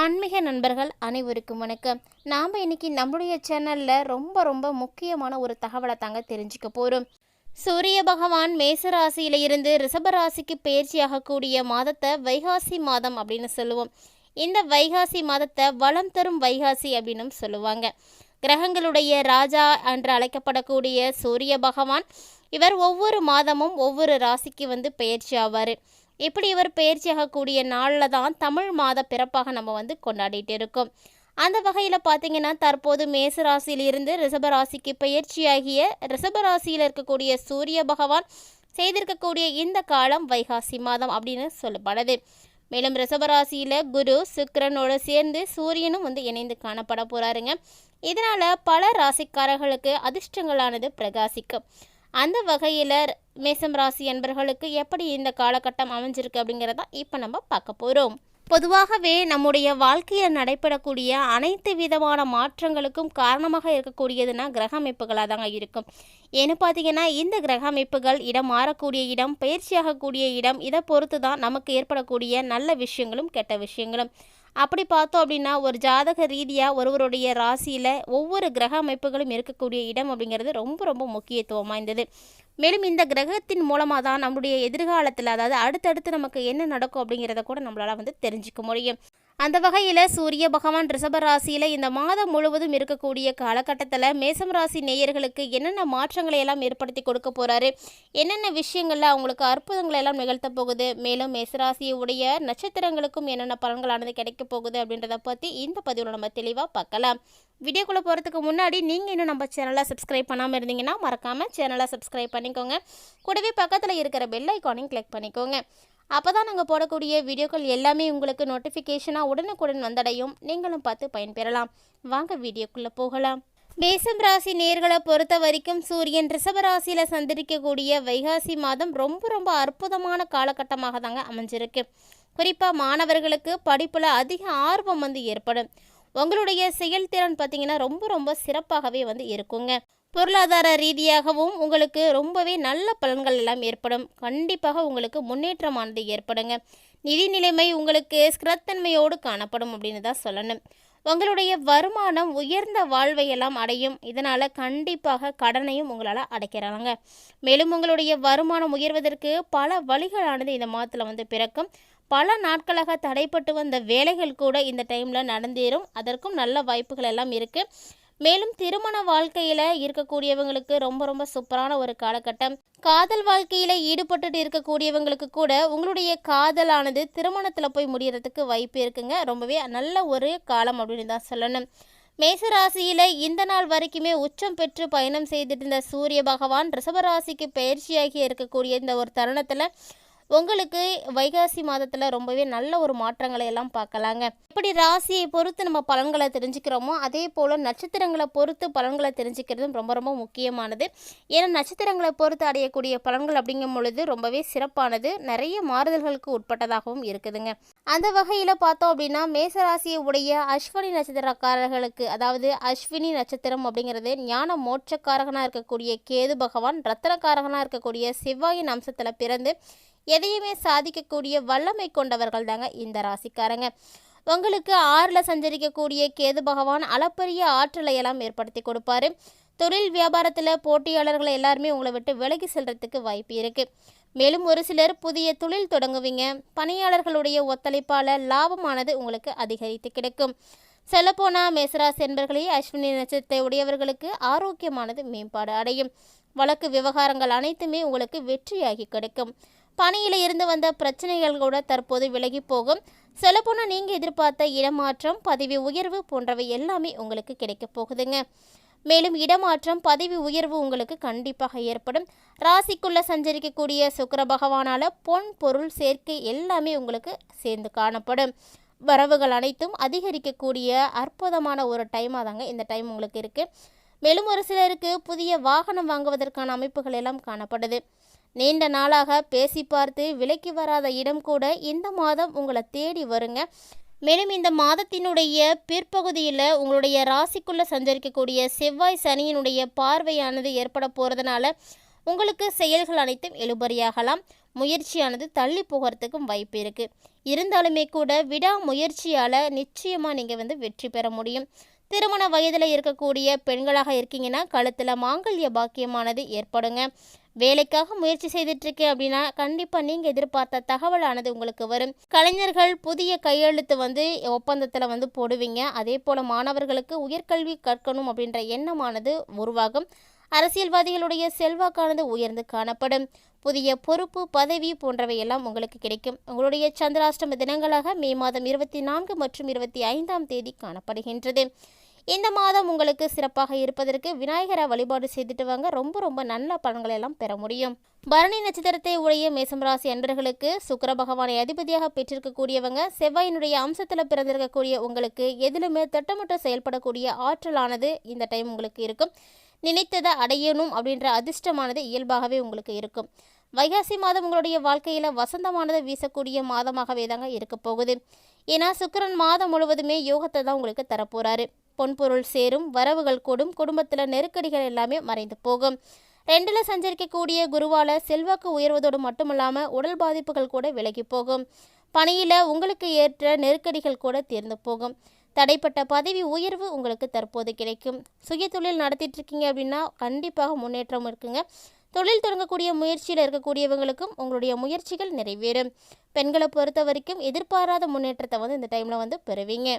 ஆன்மீக நண்பர்கள் அனைவருக்கும் வணக்கம். நாம் இன்னைக்கு நம்முடைய சேனலில் ரொம்ப ரொம்ப முக்கியமான ஒரு தகவலை தாங்க தெரிஞ்சுக்க போகிறோம் சூரிய பகவான் மேசராசியில இருந்து ரிஷபராசிக்கு பயிற்சியாகக்கூடிய மாதத்தை வைகாசி மாதம் அப்படின்னு சொல்லுவோம். இந்த வைகாசி மாதத்தை வளம் தரும் வைகாசி அப்படின்னும் சொல்லுவாங்க. கிரகங்களுடைய ராஜா என்று அழைக்கப்படக்கூடிய சூரிய பகவான் இவர் ஒவ்வொரு மாதமும் ஒவ்வொரு ராசிக்கு வந்து பயிற்சி ஆவார். இப்படி இவர் பயிற்சியாகக்கூடிய நாளில் தான் தமிழ் மாத பிறப்பாக நம்ம வந்து கொண்டாடிட்டு இருக்கோம். அந்த வகையில் பார்த்தீங்கன்னா தற்போது மேசராசியிலிருந்து ரிஷபராசிக்கு பயிற்சியாகிய ரிஷபராசியில் இருக்கக்கூடிய சூரிய பகவான் செய்திருக்கக்கூடிய இந்த காலம் வைகாசி மாதம் அப்படின்னு சொல்லப்படுது. மேலும் ரிஷபராசியில் குரு சுக்கிரனோட சேர்ந்து சூரியனும் வந்து இணைந்து காணப்பட போகிறாருங்க இதனால் பல ராசிக்காரர்களுக்கு அதிர்ஷ்டங்களானது பிரகாசிக்கும். அந்த வகையில் மேசம் ராசி என்பர்களுக்கு எப்படி இந்த காலகட்டம் அமைஞ்சிருக்கு அப்படிங்கிறத இப்போ நம்ம பார்க்க போகிறோம் பொதுவாகவே நம்முடைய வாழ்க்கையில் நடைபெறக்கூடிய அனைத்து விதமான மாற்றங்களுக்கும் காரணமாக இருக்கக்கூடியதுன்னா கிரக அமைப்புகளாக தாங்க இருக்கும். ஏன்னு பார்த்தீங்கன்னா இந்த கிரக அமைப்புகள் இடம் மாறக்கூடிய இடம் பயிற்சியாகக்கூடிய இடம் இதை பொறுத்து தான் நமக்கு ஏற்படக்கூடிய நல்ல விஷயங்களும் கெட்ட விஷயங்களும். அப்படி பார்த்தோம் அப்படின்னா ஒரு ஜாதக ரீதியாக ஒருவருடைய ராசியில் ஒவ்வொரு கிரக அமைப்புகளும் இருக்கக்கூடிய இடம் அப்படிங்கிறது ரொம்ப ரொம்ப முக்கியத்துவம் வாய்ந்தது. மேலும் இந்த கிரகத்தின் மூலமாக தான் நம்முடைய எதிர்காலத்தில் அதாவது அடுத்தடுத்து நமக்கு என்ன நடக்கும் அப்படிங்கிறத கூட நம்மளால் வந்து தெரிஞ்சுக்க முடியும். அந்த வகையில் சூரிய பகவான் ரிஷப ராசியில் இந்த மாதம் முழுவதும் இருக்கக்கூடிய காலகட்டத்தில் மேசம் ராசி நேயர்களுக்கு என்னென்ன மாற்றங்களை எல்லாம் ஏற்படுத்தி கொடுக்க போகிறாரு என்னென்ன விஷயங்களில் அவங்களுக்கு அற்புதங்களை எல்லாம் நிகழ்த்த போகுது? மேலும் மேசராசியுடைய நட்சத்திரங்களுக்கும் என்னென்ன பலன்களானது கிடைக்க போகுது அப்படின்றத பற்றி இந்த பதிவில் நம்ம தெளிவாக பார்க்கலாம். வீடியோக்குள்ளே போகிறதுக்கு முன்னாடி நீங்கள் இன்னும் நம்ம சேனலை சப்ஸ்கிரைப் பண்ணாமல் இருந்தீங்கன்னா மறக்காமல் சேனலை சப்ஸ்கிரைப் பண்ணிக்கோங்க. கூடவே பக்கத்தில் இருக்கிற பெல் ஐக்கானையும் கிளிக் பண்ணிக்கோங்க. அப்போ தான் நாங்கள் போடக்கூடிய வீடியோக்கள் எல்லாமே உங்களுக்கு நோட்டிஃபிகேஷனாக உடனுக்குடன் வந்தடையும். நீங்களும் பார்த்து பயன்பெறலாம். வாங்க வீடியோக்குள்ளே போகலாம். மேசம் ராசி நேர்களை பொறுத்த வரைக்கும் சூரியன் ரிஷபராசியில் சந்திரிக்கக்கூடிய வைகாசி மாதம் ரொம்ப ரொம்ப அற்புதமான காலகட்டமாக தாங்க அமைஞ்சிருக்கு. குறிப்பாக மாணவர்களுக்கு படிப்பில் அதிக ஆர்வம் வந்து ஏற்படும். உங்களுடைய செயல்திறன் பார்த்திங்கன்னா ரொம்ப ரொம்ப சிறப்பாகவே வந்து இருக்குங்க. பொருளாதார ரீதியாகவும் உங்களுக்கு ரொம்பவே நல்ல பலன்கள் எல்லாம் ஏற்படும். கண்டிப்பாக உங்களுக்கு முன்னேற்றமானது ஏற்படுங்க. நிதி நிலைமை உங்களுக்கு ஸ்கிரத்தன்மையோடு காணப்படும் அப்படின்னு தான் சொல்லணும். உங்களுடைய வருமானம் உயர்ந்த வாழ்வை எல்லாம் அடையும். இதனால் கண்டிப்பாக கடனையும் உங்களால் அடைக்கிறாங்க மேலும் உங்களுடைய வருமானம் உயர்வதற்கு பல வழிகளானது இந்த மாதத்தில் வந்து பிறக்கும். பல நாட்களாக தடைப்பட்டு வந்த வேலைகள் கூட இந்த டைமில் நடந்தேறும். அதற்கும் நல்ல வாய்ப்புகள் எல்லாம் இருக்குது மேலும் திருமண வாழ்க்கையில் இருக்கக்கூடியவங்களுக்கு ரொம்ப ரொம்ப சூப்பரான ஒரு காலகட்டம். காதல் வாழ்க்கையில் ஈடுபட்டுட்டு இருக்கக்கூடியவங்களுக்கு கூட உங்களுடைய காதலானது திருமணத்தில் போய் முடியறதுக்கு வாய்ப்பு இருக்குங்க. ரொம்பவே நல்ல ஒரு காலம் அப்படின்னு தான் சொல்லணும். மேசராசியில் இந்த நாள் வரைக்குமே உச்சம் பெற்று பயணம் செய்துட்டு இருந்த சூரிய பகவான் ரிஷபராசிக்கு பயிற்சியாகி இருக்கக்கூடிய இந்த ஒரு தருணத்தில் உங்களுக்கு வைகாசி மாதத்தில் ரொம்பவே நல்ல ஒரு மாற்றங்களை எல்லாம் பார்க்கலாங்க. எப்படி ராசியை பொறுத்து நம்ம பலன்களை தெரிஞ்சுக்கிறோமோ அதே போல் நட்சத்திரங்களை பொறுத்து பலன்களை தெரிஞ்சுக்கிறதும் ரொம்ப ரொம்ப முக்கியமானது. ஏன்னா நட்சத்திரங்களை பொறுத்து அடையக்கூடிய பலன்கள் அப்படிங்கும் பொழுது ரொம்பவே சிறப்பானது. நிறைய மாறுதல்களுக்கு உட்பட்டதாகவும் இருக்குதுங்க. அந்த வகையில் பார்த்தோம் அப்படின்னா மேசராசியை உடைய அஸ்வினி நட்சத்திரக்காரர்களுக்கு அதாவது அஸ்வினி நட்சத்திரம் அப்படிங்கிறது ஞான மோட்சக்காரகனாக இருக்கக்கூடிய கேது பகவான் ரத்தனக்காரகனாக இருக்கக்கூடிய செவ்வாயின் அம்சத்தில் பிறந்து எதையுமே சாதிக்கக்கூடிய வல்லமை கொண்டவர்கள் தாங்க இந்த ராசிக்காரங்க. உங்களுக்கு ஆறில் சஞ்சரிக்கக்கூடிய கேது பகவான் அளப்பரிய ஆற்றலை எல்லாம் ஏற்படுத்தி கொடுப்பாரு. தொழில் வியாபாரத்தில் போட்டியாளர்களை எல்லாருமே உங்களை விட்டு விலகி செல்றதுக்கு வாய்ப்பு இருக்குது மேலும் ஒரு சிலர் புதிய தொழில் தொடங்குவீங்க. பணியாளர்களுடைய ஒத்துழைப்பால் லாபமானது உங்களுக்கு அதிகரித்து கிடைக்கும். செல்லப்போனால் மேசராசி என்பர்களே அஸ்வினி நட்சத்திரத்தை உடையவர்களுக்கு ஆரோக்கியமானது மேம்பாடு அடையும். வழக்கு விவகாரங்கள் அனைத்துமே உங்களுக்கு வெற்றியாகி கிடைக்கும். பணியில் இருந்து வந்த பிரச்சனைகள் கூட தற்போது விலகி போகும். சொல்லப்போனால் நீங்கள் எதிர்பார்த்த இடமாற்றம் பதவி உயர்வு போன்றவை எல்லாமே உங்களுக்கு கிடைக்க போகுதுங்க. மேலும் இடமாற்றம் பதவி உயர்வு உங்களுக்கு கண்டிப்பாக ஏற்படும். ராசிக்குள்ளே சஞ்சரிக்கக்கூடிய சுக்கர பகவானால் பொன் பொருள் சேர்க்கை எல்லாமே உங்களுக்கு சேர்ந்து காணப்படும். வரவுகள் அனைத்தும் அதிகரிக்கக்கூடிய அற்புதமான ஒரு டைமாக தாங்க இந்த டைம் உங்களுக்கு இருக்குது மேலும் ஒரு சிலருக்கு புதிய வாகனம் வாங்குவதற்கான அமைப்புகள் எல்லாம் காணப்படுது. நீண்ட நாளாக பேசி பார்த்து விலைக்கு வராத இடம் கூட இந்த மாதம் உங்களை தேடி வருங்க. மேலும் இந்த மாதத்தினுடைய பிற்பகுதியில் உங்களுடைய ராசிக்குள்ளே சஞ்சரிக்கக்கூடிய செவ்வாய் சனியினுடைய பார்வையானது ஏற்பட போகிறதுனால உங்களுக்கு செயல்கள் அனைத்தும் எழுபறியாகலாம் முயற்சியானது தள்ளி போகிறதுக்கும் வாய்ப்பு இருக்குது இருந்தாலுமே கூட விடாமுயற்சியால் நிச்சயமாக நீங்கள் வந்து வெற்றி பெற முடியும். திருமண வயதில் இருக்கக்கூடிய பெண்களாக இருக்கீங்கன்னா கழுத்தில் மாங்கல்ய பாக்கியமானது ஏற்படுங்க. வேலைக்காக முயற்சி செய்துட்டு இருக்கேன் அப்படின்னா கண்டிப்பாக நீங்கள் எதிர்பார்த்த தகவலானது உங்களுக்கு வரும். கலைஞர்கள் புதிய கையெழுத்து வந்து ஒப்பந்தத்தில் வந்து போடுவீங்க. அதே போல் மாணவர்களுக்கு உயர்கல்வி கற்கணும் அப்படின்ற எண்ணமானது உருவாகும். அரசியல்வாதிகளுடைய செல்வாக்கானது உயர்ந்து காணப்படும். புதிய பொறுப்பு பதவி போன்றவை எல்லாம் உங்களுக்கு கிடைக்கும். உங்களுடைய சந்திராஷ்டம தினங்களாக மே மாதம் இருபத்தி நான்கு மற்றும் இருபத்தி ஐந்தாம் தேதி காணப்படுகின்றது. இந்த மாதம் உங்களுக்கு சிறப்பாக இருப்பதற்கு விநாயகரை வழிபாடு செய்துட்டு வாங்க. ரொம்ப ரொம்ப நல்ல பலன்களை எல்லாம் பெற முடியும். பரணி நட்சத்திரத்தை உடைய மேசம் ராசி அன்பர்களுக்கு சுக்கர பகவானை அதிபதியாக பெற்றிருக்கக்கூடியவங்க செவ்வாயினுடைய அம்சத்தில் பிறந்திருக்கக்கூடிய உங்களுக்கு எதிலுமே திட்டமிட்டு செயல்படக்கூடிய ஆற்றலானது இந்த டைம் உங்களுக்கு இருக்கும். நினைத்ததை அடையணும் அப்படின்ற அதிர்ஷ்டமானது இயல்பாகவே உங்களுக்கு இருக்கும். வைகாசி மாதம் உங்களுடைய வாழ்க்கையில் வசந்தமானது வீசக்கூடிய மாதமாகவே தாங்க இருக்க போகுது. ஏன்னா சுக்கிரன் மாதம் முழுவதுமே யோகத்தை தான் உங்களுக்கு தரப்போகிறாரு பொன்பொருள் சேரும் வரவுகள் கூடும் குடும்பத்தில் நெருக்கடிகள் எல்லாமே மறைந்து போகும். ரெண்டில் சஞ்சரிக்கக்கூடிய குருவால செல்வாக்கு உயர்வதோடு மட்டுமல்லாமல் உடல் பாதிப்புகள் கூட விலகி போகும். பணியில் உங்களுக்கு ஏற்ற நெருக்கடிகள் கூட தீர்ந்து போகும். தடைப்பட்ட பதவி உயர்வு உங்களுக்கு தற்போது கிடைக்கும். சுய தொழில் நடத்திட்டு இருக்கீங்க அப்படின்னா கண்டிப்பாக முன்னேற்றம் இருக்குங்க. தொழில் தொடங்கக்கூடிய முயற்சியில் இருக்கக்கூடியவங்களுக்கும் உங்களுடைய முயற்சிகள் நிறைவேறும். பெண்களை பொறுத்த வரைக்கும் எதிர்பாராத முன்னேற்றத்தை வந்து இந்த டைமில் வந்து பெறுவீங்க.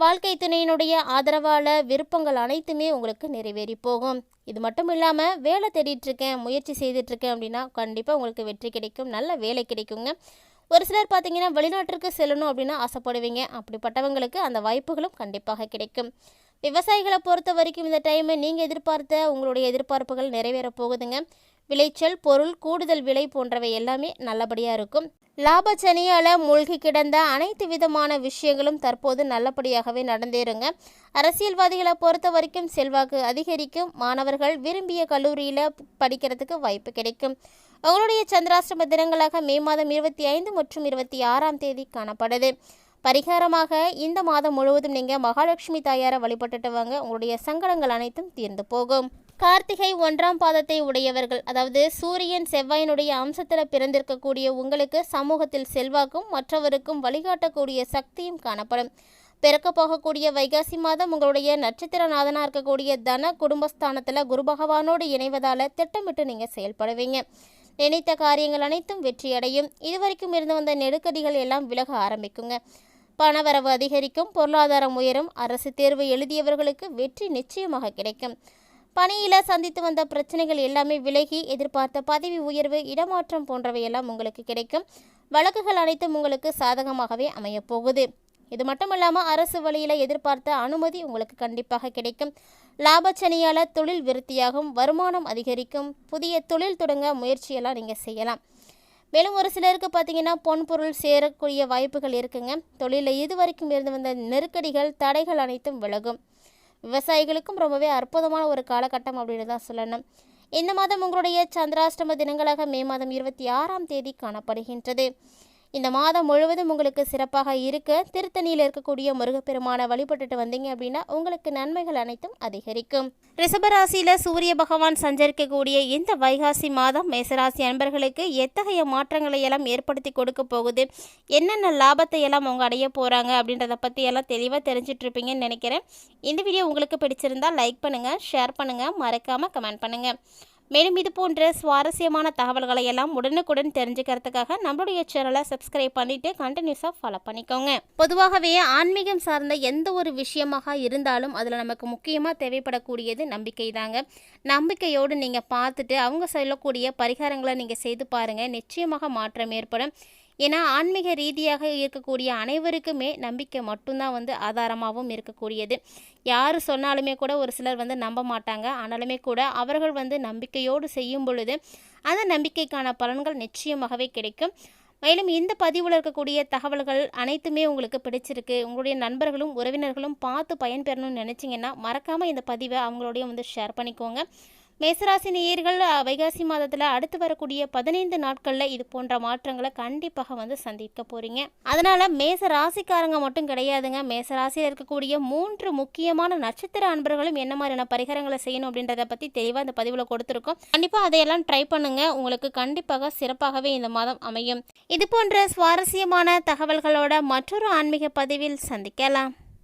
வாழ்க்கை துணையினுடைய ஆதரவால் விருப்பங்கள் அனைத்துமே உங்களுக்கு நிறைவேறி போகும். இது மட்டும் இல்லாமல் வேலை தேடிட்டு இருக்கேன் முயற்சி செய்துட்டு இருக்கேன் அப்படின்னா கண்டிப்பாக உங்களுக்கு வெற்றி கிடைக்கும் நல்ல வேலை கிடைக்குங்க. ஒரு சிலர் பார்த்தீங்கன்னா வெளிநாட்டிற்கு செல்லணும் அப்படின்னு ஆசைப்படுவீங்க. அப்படிப்பட்டவங்களுக்கு அந்த வாய்ப்புகளும் கண்டிப்பாக கிடைக்கும். விவசாயிகளை பொறுத்த வரைக்கும் இந்த டைமு நீங்கள் எதிர்பார்த்த உங்களுடைய எதிர்பார்ப்புகள் நிறைவேற போகுதுங்க. விளைச்சல் பொருள் கூடுதல் விலை போன்றவை எல்லாமே நல்லபடியாக இருக்கும். லாபச்சனியால் மூழ்கி கிடந்த அனைத்து விதமான விஷயங்களும் தற்போது நல்லபடியாகவே நடந்தேறுங்க. அரசியல்வாதிகளை பொறுத்த வரைக்கும் செல்வாக்கு அதிகரிக்கும். மாணவர்கள் விரும்பிய கல்லூரியில் படிக்கிறதுக்கு வாய்ப்பு கிடைக்கும். உங்களுடைய சந்திராஷ்டம தினங்களாக மே மாதம் இருபத்தி ஐந்து மற்றும் இருபத்தி ஆறாம் தேதி காணப்படுது. பரிகாரமாக இந்த மாதம் முழுவதும் நீங்கள் மகாலட்சுமி தாயாரை வழிபட்டுட்டு வாங்க. உங்களுடைய சங்கடங்கள் அனைத்தும் தீர்ந்து போகும். கார்த்திகை ஒன்றாம் பாதத்தை உடையவர்கள். அதாவது சூரியன் செவ்வாயினுடைய அம்சத்தில் பிறந்திருக்கக்கூடிய உங்களுக்கு சமூகத்தில் செல்வாக்கும் மற்றவருக்கும் வழிகாட்டக்கூடிய சக்தியும் காணப்படும். பிறக்க போகக்கூடிய வைகாசி மாதம் உங்களுடைய நட்சத்திரநாதனாக இருக்கக்கூடிய தன குடும்பஸ்தானத்தில் குரு பகவானோடு இணைவதால் திட்டமிட்டு நீங்கள் செயல்படுவீங்க. நினைத்த காரியங்கள் அனைத்தும் வெற்றியடையும். இதுவரைக்கும் இருந்து வந்த நெருக்கடிகள் எல்லாம் விலக ஆரம்பிக்குங்க. பணவரவு அதிகரிக்கும் பொருளாதாரம் உயரும் அரசு தேர்வு எழுதியவர்களுக்கு வெற்றி நிச்சயமாக கிடைக்கும். பணியில் சந்தித்து வந்த பிரச்சனைகள் எல்லாமே விலகி எதிர்பார்த்த பதவி உயர்வு இடமாற்றம் போன்றவையெல்லாம் உங்களுக்கு கிடைக்கும். வழக்குகள் அனைத்தும் உங்களுக்கு சாதகமாகவே அமையப்போகுது. இது மட்டும் இல்லாமல் அரசு வழியில் எதிர்பார்த்த அனுமதி உங்களுக்கு கண்டிப்பாக கிடைக்கும். லாபச்சனியால் தொழில் விருத்தியாகும் வருமானம் அதிகரிக்கும் புதிய தொழில் தொடங்க முயற்சியெல்லாம் நீங்கள் செய்யலாம். மேலும் ஒரு சிலருக்கு பார்த்தீங்கன்னா பொன்பொருள் சேரக்கூடிய வாய்ப்புகள் இருக்குங்க. தொழிலில் இதுவரைக்கும் இருந்து வந்த நெருக்கடிகள் தடைகள் அனைத்தும் விலகும். விவசாயிகளுக்கும் ரொம்பவே அற்புதமான ஒரு காலகட்டம் அப்படின்னு தான் சொல்லணும். இந்த மாதம் உங்களுடைய சந்திராஷ்டம தினங்களாக மே மாதம் இருபத்தி ஆறாம் தேதி காணப்படுகின்றது. இந்த மாதம் முழுவதும் உங்களுக்கு சிறப்பாக இருக்க திருத்தணியில் இருக்கக்கூடிய முருகப்பெருமானை வழிபட்டுட்டு வந்தீங்க அப்படின்னா உங்களுக்கு நன்மைகள் அனைத்தும் அதிகரிக்கும். ரிஷபராசியில் சூரிய பகவான் சஞ்சரிக்கக்கூடிய இந்த வைகாசி மாதம் மேசராசி அன்பர்களுக்கு எத்தகைய மாற்றங்களை எல்லாம் ஏற்படுத்தி கொடுக்க போகுது? என்னென்ன லாபத்தை எல்லாம் அவங்க அடைய போகிறாங்க அப்படின்றத பற்றி எல்லாம் தெளிவாக தெரிஞ்சிட்ருப்பீங்கன்னு நினைக்கிறேன். இந்த வீடியோ உங்களுக்கு பிடிச்சிருந்தால் லைக் பண்ணுங்கள் ஷேர் பண்ணுங்கள் மறக்காமல் கமெண்ட் பண்ணுங்கள் மேலும் இது போன்ற சுவாரஸ்யமான தகவல்களை எல்லாம் உடனுக்குடன் தெரிஞ்சுக்கிறதுக்காக நம்மளுடைய சேனலை சப்ஸ்கிரைப் பண்ணிட்டு கண்டினியூஸாக ஃபாலோ பண்ணிக்கோங்க. பொதுவாகவே ஆன்மீகம் சார்ந்த எந்த ஒரு விஷயமாக இருந்தாலும் அதில் நமக்கு முக்கியமாக தேவைப்படக்கூடியது நம்பிக்கை தாங்க நம்பிக்கையோடு நீங்கள் பார்த்துட்டு அவங்க சொல்லக்கூடிய பரிகாரங்களை நீங்கள் செய்து பாருங்கள் நிச்சயமாக மாற்றம் ஏற்படும். ஏன்னா ஆன்மீக ரீதியாக இருக்கக்கூடிய அனைவருக்குமே நம்பிக்கை மட்டும்தான் வந்து ஆதாரமாகவும் இருக்கக்கூடியது. யார் சொன்னாலுமே கூட ஒரு சிலர் வந்து நம்ப மாட்டாங்க. ஆனாலுமே கூட அவர்கள் வந்து நம்பிக்கையோடு செய்யும் பொழுது அந்த நம்பிக்கைக்கான பலன்கள் நிச்சயமாகவே கிடைக்கும். மேலும் இந்த பதிவில் இருக்கக்கூடிய தகவல்கள் அனைத்துமே உங்களுக்கு பிடிச்சிருக்கு. உங்களுடைய நண்பர்களும் உறவினர்களும் பார்த்து பயன்பெறணும்னு நினச்சிங்கன்னா மறக்காமல் இந்த பதிவை அவங்களோடய வந்து ஷேர் பண்ணிக்கோங்க. மேசராசி நேயர்கள் வைகாசி மாதத்தில் அடுத்து வரக்கூடிய பதினைந்து நாட்களில் இது போன்ற மாற்றங்களை கண்டிப்பாக வந்து சந்திக்க போகிறீங்க அதனால் மேச ராசிக்காரங்க மட்டும் கிடையாதுங்க. மேச ராசியில் இருக்கக்கூடிய மூன்று முக்கியமான நட்சத்திர அன்பர்களும் என்ன மாதிரியான பரிகாரங்களை செய்யணும் அப்படின்றத பற்றி தெளிவாக இந்த பதிவில் கொடுத்துருக்கோம். கண்டிப்பாக அதையெல்லாம் ட்ரை பண்ணுங்க. உங்களுக்கு கண்டிப்பாக சிறப்பாகவே இந்த மாதம் அமையும். இது போன்ற சுவாரஸ்யமான தகவல்களோட மற்றொரு ஆன்மீக பதிவில் சந்திக்கலாம்.